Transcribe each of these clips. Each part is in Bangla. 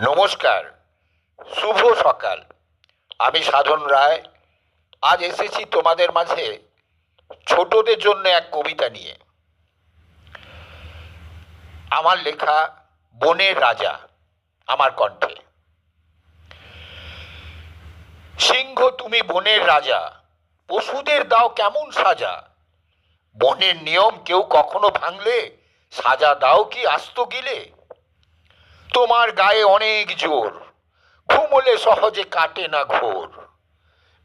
নমস্কার, শুভ সকাল। আমি সাধন রায়, আজ এসেছি তোমাদের মাঝে ছোটদের জন্য এক কবিতা নিয়ে। আমার লেখা, বনের রাজা, আমার কণ্ঠে। সিংহ, তুমি বনের রাজা, পশুদের দাও কেমন সাজা? বনের নিয়ম কেউ কখনো ভাঙলে, সাজা দাও কি আস্ত গিলে? তোমার গায়ে অনেক জোর। ঘুমলে সহজে কাটে না ঘোর।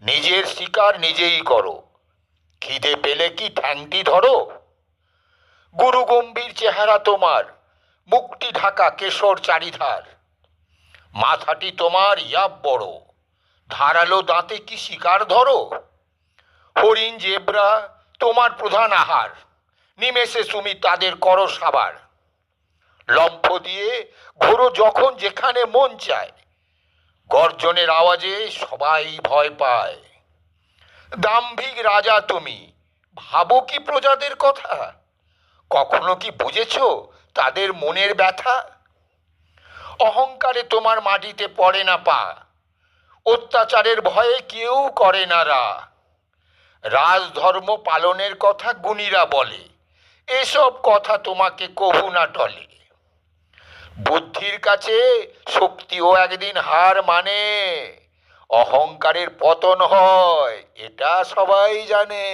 নিজের শিকার নিজেই করো। খিদে পেলে কি ঠ্যাংটি ধরো? গুরু গম্ভীর চেহারা তোমার মুখটি ঢাকা কেশর চারিধার। মাথাটি তোমার ইয়াব বড়, ধারালো দাঁতে কি শিকার ধরো? হরিণ, জেব্রা তোমার প্রধান আহার, নিমেষে তুমি তাদের করো সাবার। লম্ফ দিয়ে ঘোরো যখন যেখানে মন চায়। গর্জনের আওয়াজে সবাই ভয় পায়। দাম্ভিক রাজা তুমি, ভাবো কি প্রজাদের কথা? কখনো কি বুঝেছ তাদের মনের ব্যথা? অহংকারে তোমার মাটিতে পড়ে না পা, অত্যাচারের ভয়ে কেউ করে না রা। রাজধর্ম পালনের কথা গুণীরা বলে, এসব কথা তোমাকে কভু না টলে। বুদ্ধির কাছে শক্তিও একদিন হার মানে। অহংকারের পতন হয় এটা সবাই জানে।